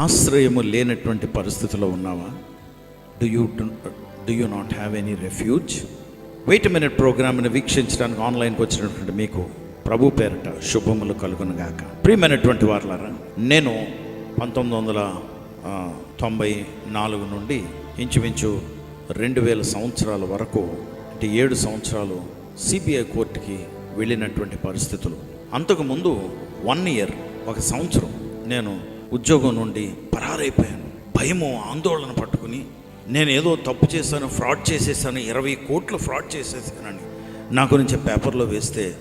ఆశ్రయము లేనటువంటి పరిస్థితిలో ఉన్నావా? Do you do you not have any refuge wait minute ప్రోగ్రామ్ని వీక్షించడానికి ఆన్లైన్కి వచ్చినటువంటి మీకు ప్రభు పేరట శుభములు కలుగునుగాక ప్రియమైనటువంటి వారులారా నేను పంతొమ్మిది వందల తొంభై నాలుగు నుండి ఇంచుమించు రెండు వేల సంవత్సరాల వరకు అంటే ఏడు సంవత్సరాలు సిబిఐ కోర్టుకి వెళ్ళినటువంటి పరిస్థితులు. అంతకుముందు వన్ ఇయర్ ఒక సంవత్సరం నేను ఉద్యోగం నుండి పరారైపోయాను. భయము ఆందోళన పట్టుకుని నేను ఏదో తప్పు చేశాను ఫ్రాడ్ చేసేసాను ఇరవై కోట్లు ఫ్రాడ్ చేసేసానని నా గురించి పేపర్లో వేస్తే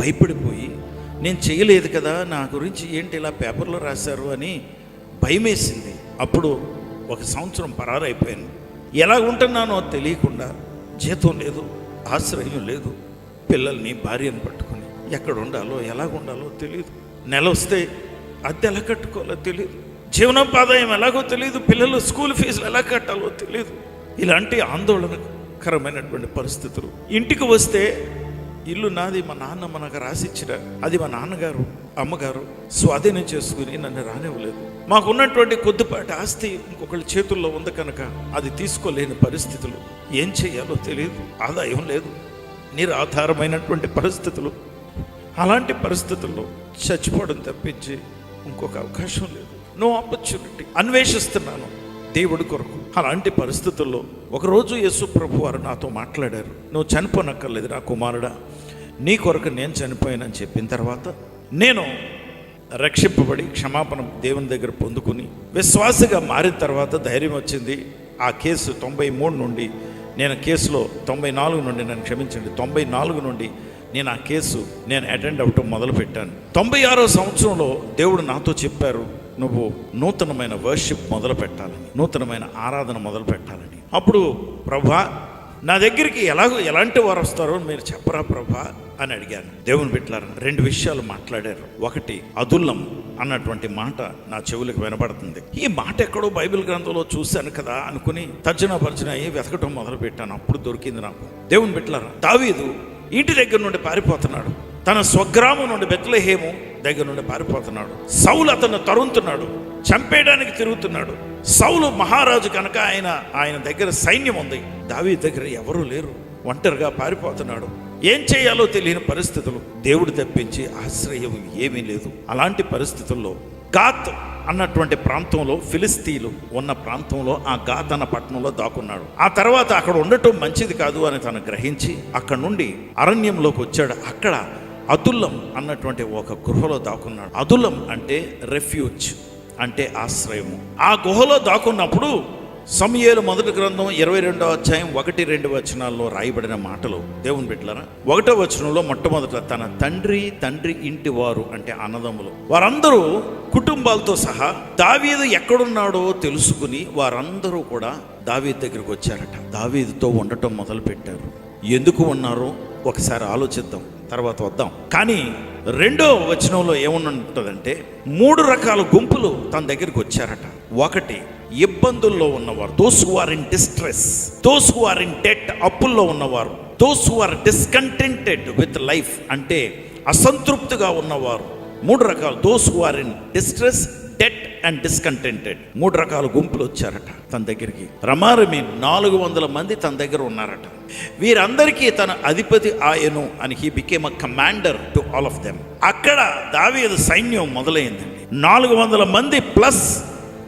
భయపడిపోయి నేను చేయలేదు కదా నా గురించి ఏంటి ఇలా పేపర్లో రాశారు? అని భయమేసింది. అప్పుడు ఒక సంవత్సరం పరారైపోయాను. ఎలా ఉంటున్నానో తెలియకుండా జీతం లేదు ఆశ్రయం లేదు పిల్లల్ని భార్యను పట్టుకుని ఎక్కడ ఉండాలో ఎలాగుండాలో తెలియదు నెల వస్తే అద్దె ఎలా కట్టుకోవాలో తెలియదు జీవనోపాదాయం ఎలాగో తెలియదు పిల్లలు స్కూల్ ఫీజులు ఎలా కట్టాలో తెలియదు ఇలాంటి ఆందోళనకరమైనటువంటి పరిస్థితులు. ఇంటికి వస్తే ఇల్లు నాది మా నాన్న మనకు రాసిచ్చిన అది మా నాన్నగారు అమ్మగారు స్వాధీనం చేసుకుని నన్ను రానివ్వలేదు. మాకున్నటువంటి కొద్దిపాటి ఆస్తి ఇంకొకళ్ళ చేతుల్లో ఉంది కనుక అది తీసుకోలేని పరిస్థితులు. ఏం చేయాలో తెలియదు ఆదాయం లేదు. నిరాధారమైనటువంటి పరిస్థితులు. అలాంటి పరిస్థితుల్లో చచ్చిపోవడం తప్పించి ఇంకొక అవకాశం లేదు. నో ఆపర్చునిటీ అన్వేషిస్తున్నాను. దేవుడి కొరకు. అలాంటి పరిస్థితుల్లో ఒకరోజు యేసు ప్రభు వారు నాతో మాట్లాడారు. నువ్వు చనిపోనక్కర్లేదు నా కుమారుడా. నీ కొరకు నేను చనిపోయానని చెప్పిన తర్వాత నేను రక్షింపబడి క్షమాపణ దేవుని దగ్గర పొందుకుని విశ్వాసగా మారిన తర్వాత ధైర్యం వచ్చింది. ఆ కేసు తొంభై మూడు నుండి నేను కేసులో తొంభై నాలుగు నుండి నన్ను క్షమించండి. తొంభై నాలుగు నుండి నేను ఆ కేసు నేను అటెండ్ అవ్వటం మొదలుపెట్టాను. తొంభై ఆరో సంవత్సరంలో దేవుడు నాతో చెప్పారు నువ్వు నూతనమైన వర్షిప్ మొదలు పెట్టాలని నూతనమైన ఆరాధన మొదలు పెట్టాలని అప్పుడు ప్రభా నా దగ్గరికి ఎలాగో ఎలాంటి వారు వస్తారో మీరు చెప్పరా ప్రభా? అని అడిగాను. దేవుని పెట్టారు రెండు విషయాలు మాట్లాడారు. ఒకటి అదుల్లం అన్నటువంటి మాట నా చెవులకు వినబడుతుంది. ఈ మాట ఎక్కడో బైబిల్ గ్రంథంలో చూశాను కదా అనుకుని తర్జన భర్జన వెతకటం మొదలు పెట్టాను అప్పుడు దొరికింది నాకు. దేవుని పెట్టారు దావీదు ఇంటి దగ్గర నుండి పారిపోతున్నాడు. తన స్వగ్రామం నుండి బెత్లహేము దగ్గర నుండి పారిపోతున్నాడు. సౌలు అతను తరుముతున్నాడు. చంపేయడానికి తిరుగుతున్నాడు. సౌలు మహారాజు కనుక ఆయన ఆయన దగ్గర సైన్యం ఉంది. దావీ దగ్గర ఎవరూ లేరు. ఒంటరిగా పారిపోతున్నాడు. ఏం చేయాలో తెలియని పరిస్థితులు దేవుడు తప్పించి ఆశ్రయం ఏమీ లేదు. అలాంటి పరిస్థితుల్లో గాత్ అన్నటువంటి ప్రాంతంలో ఫిలిస్తీన్లు ఉన్న ప్రాంతంలో ఆ గాత్ అన్న పట్టణంలో దాక్కున్నాడు. ఆ తర్వాత అక్కడ ఉండటం మంచిది కాదు అని తను గ్రహించి అక్కడ నుండి అరణ్యంలోకి వచ్చాడు. అక్కడ అతుల్లం అన్నటువంటి ఒక గుహలో దాక్కున్నాడు. అదుల్లం అంటే రెఫ్యూజ్ అంటే ఆశ్రయము. ఆ గుహలో దాక్కున్నప్పుడు సమయలు మొదటి గ్రంథం ఇరవై రెండో అధ్యాయం ఒకటి రెండు వచనాల్లో రాయబడిన మాటలు. దేవుని బిడ్డలరా ఒకటో వచనంలో మొట్టమొదట తన తండ్రి తండ్రి ఇంటి వారు అంటే అన్నదమ్ములు. వారందరూ కుటుంబాలతో సహా దావీదు ఎక్కడున్నాడో తెలుసుకుని వారందరూ కూడా దావీదు దగ్గరికి వచ్చారట. దావీదుతో ఉండటం మొదలు పెట్టారు ఎందుకు ఉన్నారో? ఒకసారి ఆలోచిద్దాం తర్వాత వద్దాం. కానీ రెండో వచనంలో ఏముంటుందంటే మూడు రకాల గుంపులు తన దగ్గరికి వచ్చారట. ఒకటి ఇబ్బందుల్లో ఉన్నవారు. Those who are in distress those who are in debt అప్పుల్లో ఉన్నవారు. Those who are discontented with life అంటే అసంతృప్తిగా ఉన్నవారు. మూడు రకాలు. Those who are in distress debt and discontented మూడు రకాల గుంపులు వచ్చారట తన దగ్గరికి. రమారమి నాలుగు వందల మంది తన దగ్గర ఉన్నారట. వీరందరికీ తన అధిపతి ఆయను అని he became a commander to all of them అక్కడ దావీ సైన్యం మొదలైందండి. నాలుగు వందల మంది ప్లస్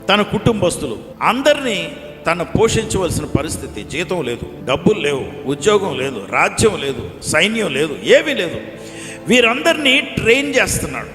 తన కుటుంబస్తులు. అందరినీ తను పోషించవలసిన పరిస్థితి జీతం లేదు డబ్బులు లేవు ఉద్యోగం లేదు రాజ్యం లేదు సైన్యం లేదు ఏమీ లేదు. వీరందరినీ ట్రైన్ చేస్తున్నాడు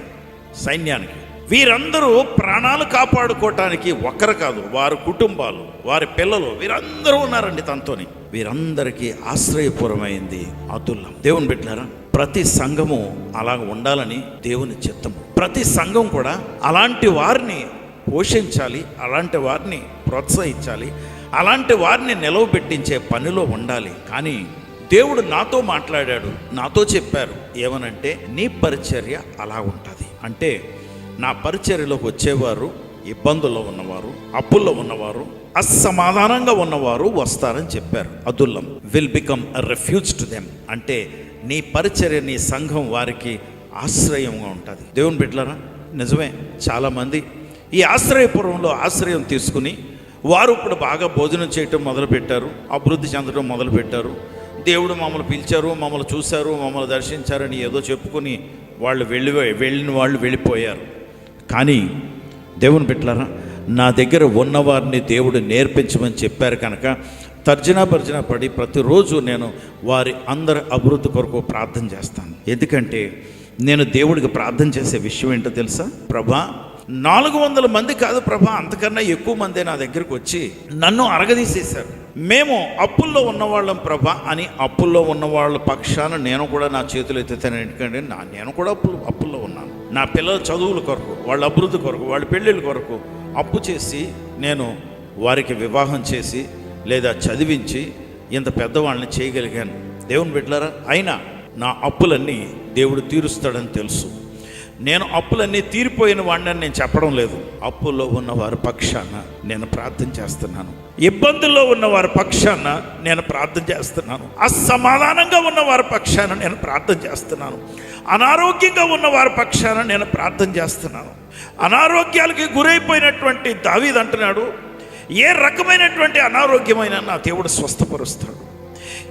సైన్యానికి. వీరందరూ ప్రాణాలు కాపాడుకోవటానికి ఒక్కరు కాదు వారి కుటుంబాలు వారి పిల్లలు వీరందరూ ఉన్నారండి తనతోని. వీరందరికీ ఆశ్రయపురమైంది అతుల్లం. దేవుని పెట్టినారా ప్రతి సంఘము అలా ఉండాలని దేవుని చిత్తం ప్రతి సంఘం కూడా అలాంటి వారిని పోషించాలి అలాంటి వారిని ప్రోత్సహించాలి అలాంటి వారిని నిలవబెట్టించే పనిలో ఉండాలి. కానీ దేవుడు నాతో మాట్లాడాడు నాతో చెప్పారు. ఏమనంటే నీ పరిచర్య అలా ఉంటుంది. అంటే నా పరిచర్యలోకి వచ్చేవారు ఇబ్బందుల్లో ఉన్నవారు అప్పుల్లో ఉన్నవారు అసమాధానంగా ఉన్నవారు వస్తారని చెప్పారు. Adullam will become refuge to them. అంటే నీ పరిచర్య నీ సంఘం వారికి ఆశ్రయంగా ఉంటుంది. దేవుని బిడ్డలరా నిజమే చాలామంది ఈ ఆశ్రయపురంలో ఆశ్రయం తీసుకుని వారు ఇప్పుడు బాగా భోజనం చేయటం మొదలుపెట్టారు అభివృద్ధి చెందడం మొదలుపెట్టారు. దేవుడు మమ్మల్ని పిలిచారు మమ్మల్ని చూశారు మమ్మల్ని దర్శించారని ఏదో చెప్పుకొని వాళ్ళు వెళ్ళి వెళ్ళిన వాళ్ళు వెళ్ళిపోయారు. కానీ దేవుని పెట్టారా నా దగ్గర ఉన్నవారిని దేవుడు నేర్పించమని చెప్పారు కనుక తర్జనా భర్జన పడి ప్రతిరోజు నేను వారి అందరి అభివృద్ధి కొరకు ప్రార్థన చేస్తాను. ఎందుకంటే నేను దేవుడికి ప్రార్థన చేసే విషయం ఏంటో తెలుసా? ప్రభా నాలుగు వందల మంది కాదు ప్రభా అంతకన్నా ఎక్కువ మంది నా దగ్గరకు వచ్చి నన్ను అరగదీసేశారు. మేము అప్పుల్లో ఉన్నవాళ్ళం ప్రభా అని అప్పుల్లో ఉన్న వాళ్ళ పక్షాన నేను కూడా నా చేతులు ఎత్తుతాను ఎందుకంటే నా నేను కూడా అప్పులు అప్పుల్లో ఉన్నాను. నా పిల్లల చదువుల కొరకు వాళ్ళ అభివృద్ధి కొరకు వాళ్ళ పెళ్ళిళ్ళ కొరకు అప్పు చేసి నేను వారికి వివాహం చేసి లేదా చదివించి ఇంత పెద్దవాళ్ళని చేయగలిగాను. దేవుని బిడ్డలారా అయినా నా అప్పులన్నీ దేవుడు తీరుస్తాడని తెలుసు. నేను అప్పులన్నీ తీరిపోయిన వాడిని నేను చెప్పడం లేదు. అప్పుల్లో ఉన్నవారి పక్షాన నేను ప్రార్థన చేస్తున్నాను. ఇబ్బందుల్లో ఉన్నవారి పక్షాన నేను ప్రార్థన చేస్తున్నాను. అసమాధానంగా ఉన్న వారి పక్షాన నేను ప్రార్థన చేస్తున్నాను. అనారోగ్యంగా ఉన్నవారి పక్షాన నేను ప్రార్థన చేస్తున్నాను. అనారోగ్యాలకి గురైపోయినటువంటి దావీద్ అంటున్నాడు ఏ రకమైనటువంటి అనారోగ్యమైనా నా దేవుడు స్వస్థపరుస్తాడు.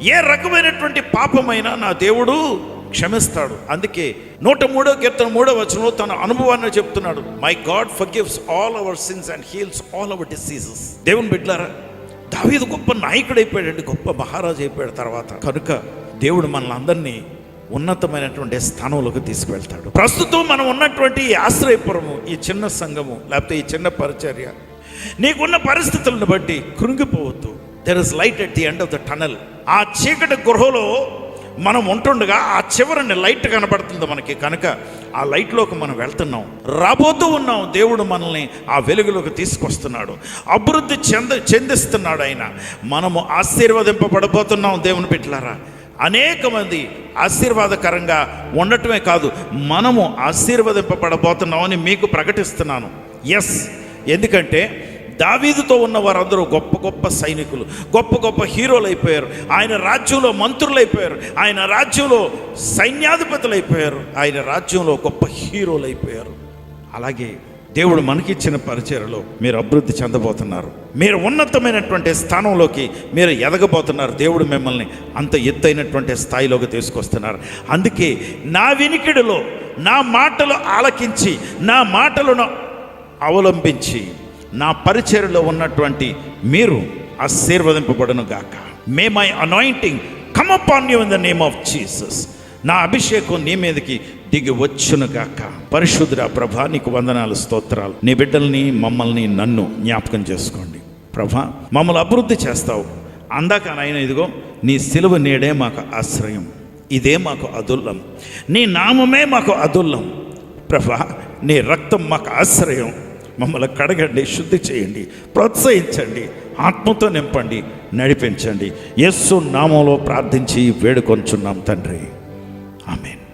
ఏ రకమైనటువంటి పాపమైనా నా దేవుడు క్షమిస్తాడు. అందుకే నూట మూడో కీర్తన మూడో వచనంలో తన అనుభవాన్ని చెప్తున్నాడు. My God forgives all our sins and heals all our diseases దేవుని బిడ్డారా దావీదు గొప్ప నాయకుడు అయిపోయాడండి గొప్ప మహారాజు అయిపోయాడు తర్వాత. కనుక దేవుడు మనల్ని అందరినీ ఉన్నతమైనటువంటి స్థానంలోకి తీసుకువెళ్తాడు. ప్రస్తుతం మనం ఉన్నటువంటి ఆశ్రయపురము ఈ చిన్న సంఘము లేకపోతే ఈ చిన్న పరిచర్య నీకున్న పరిస్థితులను బట్టి కృంగిపోవద్దు. There is light at the end of the tunnel ఆ చీకటి గృహలో మనం ఉంటుండగా ఆ చివరిని లైట్ కనబడుతుంది మనకి కనుక ఆ లైట్లోకి మనం వెళ్తున్నాం. రాబోతూ ఉన్నాం. దేవుడు మనల్ని ఆ వెలుగులోకి తీసుకొస్తున్నాడు. అభివృద్ధి చెంద చెందిస్తున్నాడు ఆయన. మనము ఆశీర్వదింపబడబోతున్నాం దేవుని బిడ్డలారా. అనేక మంది ఆశీర్వాదకరంగా ఉండటమే కాదు మనము ఆశీర్వదింపబడబోతున్నామని మీకు ప్రకటిస్తున్నాను. ఎస్ ఎందుకంటే దావీదుతో ఉన్న వారందరూ గొప్ప గొప్ప సైనికులు గొప్ప గొప్ప హీరోలు అయిపోయారు ఆయన రాజ్యంలో మంత్రులు అయిపోయారు ఆయన రాజ్యంలో సైన్యాధిపతులు అయిపోయారు ఆయన రాజ్యంలో గొప్ప హీరోలు అయిపోయారు అలాగే దేవుడు మనకిచ్చిన పరిచయలో మీరు అభివృద్ధి చెందబోతున్నారు. మీరు ఉన్నతమైనటువంటి స్థానంలోకి మీరు ఎదగబోతున్నారు. దేవుడు మిమ్మల్ని అంత ఎత్తైనటువంటి స్థాయిలోకి తీసుకొస్తున్నారు. అందుకే నా వినికిడిలో నా మాటలు ఆలకించి నా మాటలను అవలంబించి నా పరిచయలో ఉన్నటువంటి మీరు ఆశీర్వదింపబడును గాక may my anointing come upon you in the name of Jesus నా అభిషేకం నీ మీదకి దిగి వచ్చును గాక పరిశుద్ధ ప్రభా నీకు వందనాలు స్తోత్రాలు. నీ బిడ్డల్ని మమ్మల్ని నన్ను జ్ఞాపకం చేసుకోండి. ప్రభా మమ్మల్ని అభివృద్ధి చేస్తావు. అందాక నాయన ఇదిగో నీ సిలువ నేడే మాకు ఆశ్రయం. ఇదే మాకు అదుల్లం. నీ నామమే మాకు అదుల్లం. ప్రభా నీ రక్తం మాకు ఆశ్రయం. మమ్మల్ని కడగండి శుద్ధి చేయండి ప్రోత్సహించండి ఆత్మతో నింపండి నడిపించండి. యస్సు నామంలో ప్రార్థించి వేడుకొంచున్నాం తండ్రి. ఆమెన్.